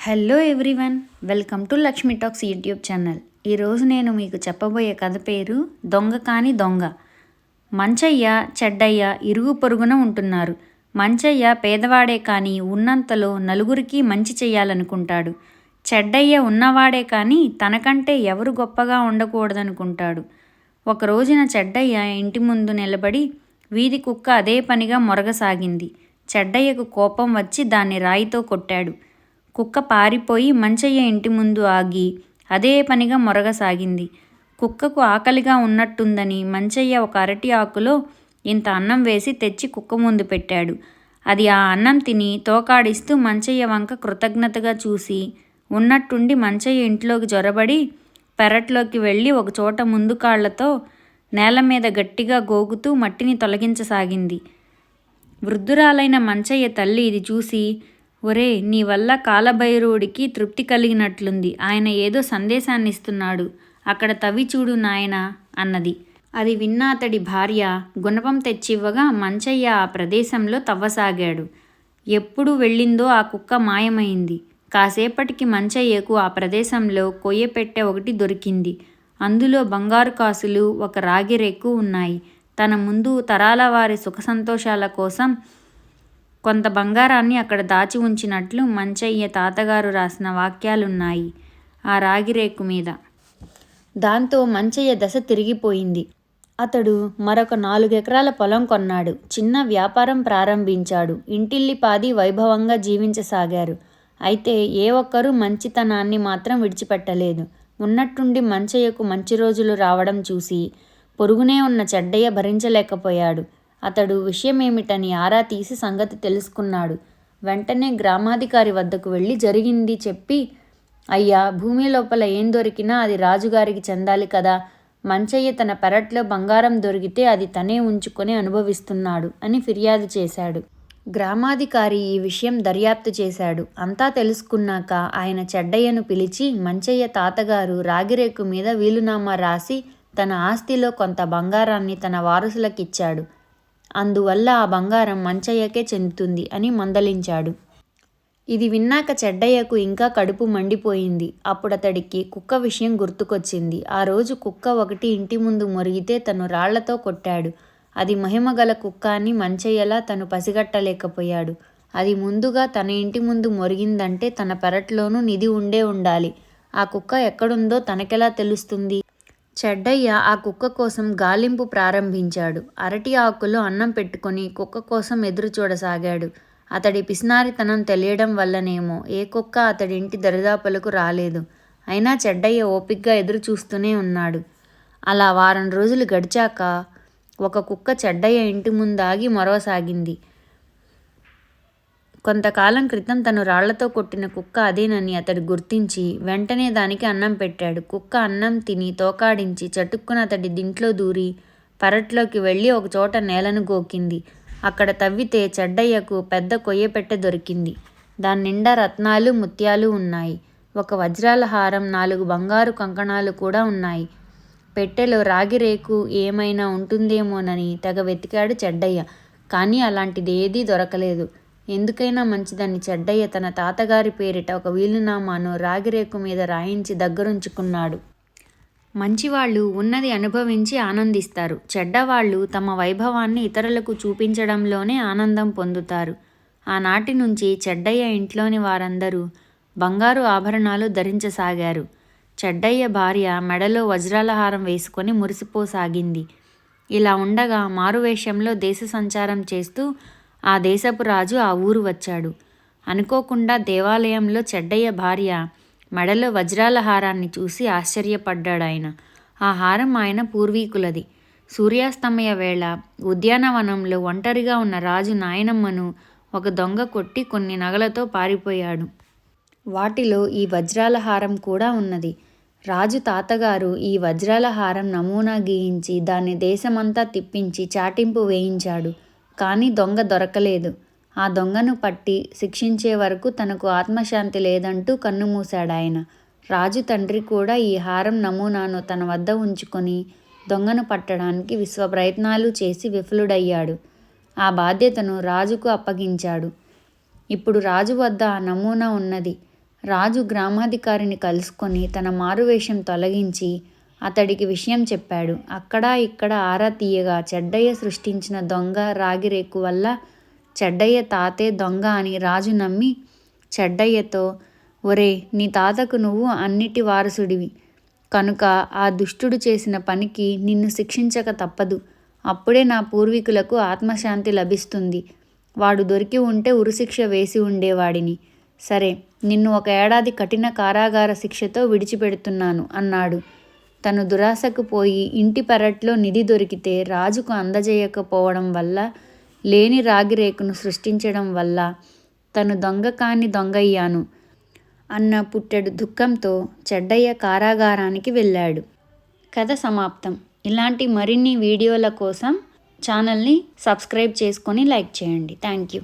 Hello everyone welcome to Lakshmi talks YouTube channel ఈరోజు నేను మీకు చెప్పబోయే కథ పేరు దొంగ కాని దొంగ. మంచయ్య చెడ్డయ్య ఇరుగు పొరుగున ఉంటున్నారు. మంచయ్య పేదవాడే కానీ ఉన్నంతలో నలుగురికి మంచి చేయాలనుకుంటాడు చెడ్డయ్య ఉన్నవాడే కానీ తనకంటే ఎవరు గొప్పగా ఉండకూడదనుకుంటాడు. ఒక రోజున చెడ్డయ్య ఇంటి ముందు నిలబడి వీధి కుక్క అదే పనిగా మొరగసాగింది. చెడ్డయ్యకు కోపం వచ్చి దాన్ని రాయితో కొట్టాడు. కుక్క పారిపోయి మంచయ్య ఇంటి ముందు ఆగి అదే పనిగా మొరగసాగింది. కుక్కకు ఆకలిగా ఉన్నట్టుందని మంచయ్య ఒక అరటి ఆకులో ఇంత అన్నం వేసి తెచ్చి కుక్క ముందు పెట్టాడు. అది ఆ అన్నం తిని తోకాడిస్తూ మంచయ్య వంక కృతజ్ఞతగా చూసి ఉన్నట్టుండి మంచయ్య ఇంట్లోకి జొరబడి పెరట్లోకి వెళ్ళి ఒక చోట ముందు కాళ్ళతో నేల మీద గట్టిగా గోగుతూ మట్టిని తొలగించసాగింది. వృద్ధురాలైన మంచయ్య తల్లి ఇది చూసి ఒరే నీ వల్ల కాలభైరవుడికి తృప్తి కలిగినట్లుంది. ఆయన ఏదో సందేశాన్ని ఇస్తున్నాడు అక్కడ తవి చూడు నాయన అన్నది. అది విన్న అతడి భార్య గుణపం తెచ్చివ్వగా మంచయ్య ఆ ప్రదేశంలో తవ్వసాగాడు. ఎప్పుడు వెళ్ళిందో ఆ కుక్క మాయమైంది. కాసేపటికి మంచయ్యకు ఆ ప్రదేశంలో కొయ్య పెట్టె ఒకటి దొరికింది. అందులో బంగారు కాసులు ఒక రాగి రెక్కు ఉన్నాయి. తన ముందు తరాల వారి సుఖ సంతోషాల కోసం కొంత బంగారాన్ని అక్కడ దాచి ఉంచినట్లు మంచయ్య తాతగారు రాసిన వాక్యాలున్నాయి ఆ రాగిరేకు మీద. దాంతో మంచయ్య దశ తిరిగిపోయింది. అతడు మరొక నాలుగెకరాల పొలం కొన్నాడు. చిన్న వ్యాపారం ప్రారంభించాడు. ఇంటిల్లిపాది వైభవంగా జీవించసాగారు. అయితే ఏ ఒక్కరూ మంచితనాన్ని మాత్రం విడిచిపెట్టలేదు. ఉన్నట్టుండి మంచయ్యకు మంచి రోజులు రావడం చూసి పొరుగునే ఉన్న చెడ్డయ్య భరించలేకపోయాడు. అతడు విషయమేమిటని ఆరా తీసి సంగతి తెలుసుకున్నాడు. వెంటనే గ్రామాధికారి వద్దకు వెళ్ళి జరిగింది చెప్పి అయ్యా భూమి లోపల ఏం దొరికినా అది రాజుగారికి చెందాలి కదా. మంచయ్య తన పెరట్లో బంగారం దొరికితే అది తనే ఉంచుకొని అనుభవిస్తున్నాడు అని ఫిర్యాదు చేశాడు. గ్రామాధికారి ఈ విషయం దర్యాప్తు చేశాడు. అంతా తెలుసుకున్నాక ఆయన చెడ్డయ్యను పిలిచి మంచయ్య తాతగారు రాగిరేకు మీద వీలునామా రాసి తన ఆస్తిలో కొంత బంగారాన్ని తన వారసులకిచ్చాడు. అందువల్ల ఆ బంగారం మంచయ్యకే చెందుతుంది అని మందలించాడు. ఇది విన్నాక చెడ్డయ్యకు ఇంకా కడుపు మండిపోయింది. అప్పుడతడికి కుక్క విషయం గుర్తుకొచ్చింది. ఆ రోజు కుక్క ఒకటి ఇంటి ముందు మొరిగితే తను రాళ్ళతో కొట్టాడు. అది మహిమగల కుక్క అని మంచయ్యలా తను పసిగట్టలేకపోయాడు. అది ముందుగా తన ఇంటి ముందు మొరిగిందంటే తన పెరట్లోనూ నిధి ఉండే ఉండాలి. ఆ కుక్క ఎక్కడుందో తనకెలా తెలుస్తుంది? చెడ్డయ్య ఆ కుక్క కోసం గాలింపు ప్రారంభించాడు. అరటి ఆకులో అన్నం పెట్టుకొని కుక్క కోసం ఎదురు చూడసాగాడు. అతడి పిసినారితనం తెలియడం వల్లనేమో ఏ కుక్క అతడి ఇంటి దరిదాపులకు రాలేదు. అయినా చెడ్డయ్య ఓపిగ్గా ఎదురు చూస్తూనే ఉన్నాడు. అలా వారం రోజులు గడిచాక ఒక కుక్క చెడ్డయ్య ఇంటి ముందాగి మొరవసాగింది. కొంతకాలం క్రితం తను రాళ్ళతో కొట్టిన కుక్క అదేనని అతడు గుర్తించి వెంటనే దానికి అన్నం పెట్టాడు. కుక్క అన్నం తిని తోకాడించి చటుక్కున అతడి దింట్లో దూరి పెరట్లోకి వెళ్ళి ఒకచోట నేలను గోకింది. అక్కడ తవ్వితే చెడ్డయ్యకు పెద్ద కొయ్య పెట్టె దొరికింది. దాని నిండా రత్నాలు ముత్యాలు ఉన్నాయి. ఒక వజ్రాల హారం నాలుగు బంగారు కంకణాలు కూడా ఉన్నాయి. పెట్టెలో రాగి రేకు ఏమైనా ఉంటుందేమోనని తెగ వెతికాడు చెడ్డయ్య. కానీ అలాంటిది ఏదీ దొరకలేదు. ఎందుకైనా మంచిదని చెడ్డయ్య తన తాతగారి పేరిట ఒక వీలునామాను రాగిరేకు మీద రాయించి దగ్గరుంచుకున్నాడు. మంచివాళ్ళు ఉన్నది అనుభవించి ఆనందిస్తారు. చెడ్డవాళ్ళు తమ వైభవాన్ని ఇతరులకు చూపించడంలోనే ఆనందం పొందుతారు. ఆనాటి నుంచి చెడ్డయ్య ఇంట్లోని వారందరూ బంగారు ఆభరణాలు ధరించసాగారు. చెడ్డయ్య భార్య మెడలో వజ్రాల హారం వేసుకొని మురిసిపోసాగింది. ఇలా ఉండగా మారువేషంలో దేశ సంచారం చేస్తూ ఆ దేశపు రాజు ఆ ఊరు వచ్చాడు. అనుకోకుండా దేవాలయంలో చెడ్డయ్య భార్య మెడలో వజ్రాల హారాన్ని చూసి ఆశ్చర్యపడ్డాడు ఆయన. ఆ హారం ఆయన పూర్వీకులది. సూర్యాస్తమయ వేళ ఉద్యానవనంలో ఒంటరిగా ఉన్న రాజు నాయనమ్మను ఒక దొంగ కొట్టి కొన్ని నగలతో పారిపోయాడు. వాటిలో ఈ వజ్రాల హారం కూడా ఉన్నది. రాజు తాతగారు ఈ వజ్రాల హారం నమూనా గీయించి దాన్ని దేశమంతా తిప్పించి చాటింపు వేయించాడు. కానీ దొంగ దొరకలేదు. ఆ దొంగను పట్టి శిక్షించే వరకు తనకు ఆత్మశాంతి లేదంటూ కన్నుమూశాడాయన. రాజు తండ్రి కూడా ఈ హారం నమూనాను తన వద్ద ఉంచుకొని దొంగను పట్టడానికి విశ్వ ప్రయత్నాలు చేసి విఫలుడయ్యాడు. ఆ బాధ్యతను రాజుకు అప్పగించాడు. ఇప్పుడు రాజు వద్ద ఆ నమూనా ఉన్నది. రాజు గ్రామాధికారిని కలుసుకొని తన మారువేషం తొలగించి అతడికి విషయం చెప్పాడు. అక్కడ ఇక్కడ ఆరా తీయగా చెడ్డయ్య సృష్టించిన దొంగ రాగిరేకు వల్ల చెడ్డయ్య తాతే దొంగ అని రాజు నమ్మి చెడ్డయ్యతో ఒరే నీ తాతకు నువ్వు అన్నిటి వారసుడివి. కనుక ఆ దుష్టుడు చేసిన పనికి నిన్ను శిక్షించక తప్పదు. అప్పుడే నా పూర్వీకులకు ఆత్మశాంతి లభిస్తుంది. వాడు దొరికి ఉంటే ఉరిశిక్ష వేసి ఉండేవాడిని. సరే నిన్ను ఒక ఏడాది కఠిన కారాగార శిక్షతో విడిచిపెడుతున్నాను అన్నాడు. తను దురాశకు పోయి ఇంటి పెరట్లో నిధి దొరికితే రాజుకు అందజేయకపోవడం వల్ల లేని రాగిరేకును సృష్టించడం వల్ల తను దొంగ కాని దొంగయ్యాను అన్న పుట్టెడు దుఃఖంతో చెడ్డయ్య కారాగారానికి వెళ్ళాడు. కథ సమాప్తం. ఇలాంటి మరిన్ని వీడియోల కోసం ఛానల్ని సబ్స్క్రైబ్ చేసుకొని లైక్ చేయండి. Thank you.